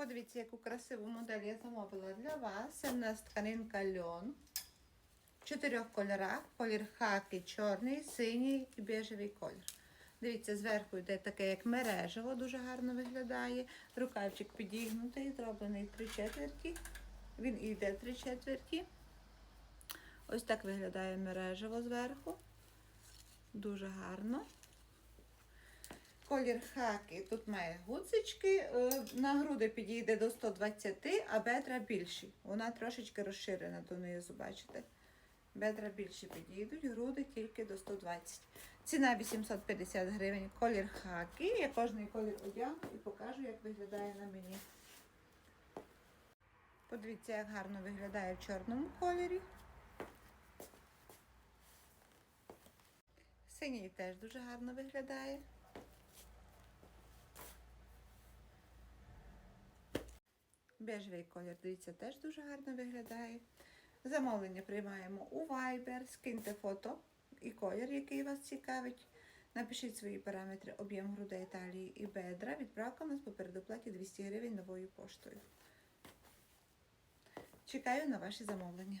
Подивіться, яку красиву модель я замовила для вас. Це в нас тканинка льон. В чотирьох кольорах. Колір хаки, чорний, синій і бежевий колір. Дивіться, зверху йде таке, як мережево, дуже гарно виглядає. Рукавчик підігнутий, зроблений три четверті. Він йде три четверті. Ось так виглядає мережево зверху. Дуже гарно. Колір хаки тут має гудзички, е, на груди підійде до 120, а бедра більші. Вона трошечки розширена донизу, бачите? Бедра більші підійдуть, груди тільки до 120. Ціна 850 гривень. Колір хаки. Я кожний колір одягну і покажу, як виглядає на мені. Подивіться, як гарно виглядає в чорному кольорі. Синій теж дуже гарно виглядає. Бежевий колір, дивіться, теж дуже гарно виглядає. Замовлення приймаємо у Viber, скиньте фото і колір, який вас цікавить. Напишіть свої параметри, об'єм грудей, талії і бедра. Відправка у нас по передоплаті 200 гривень новою поштою. Чекаю на ваші замовлення.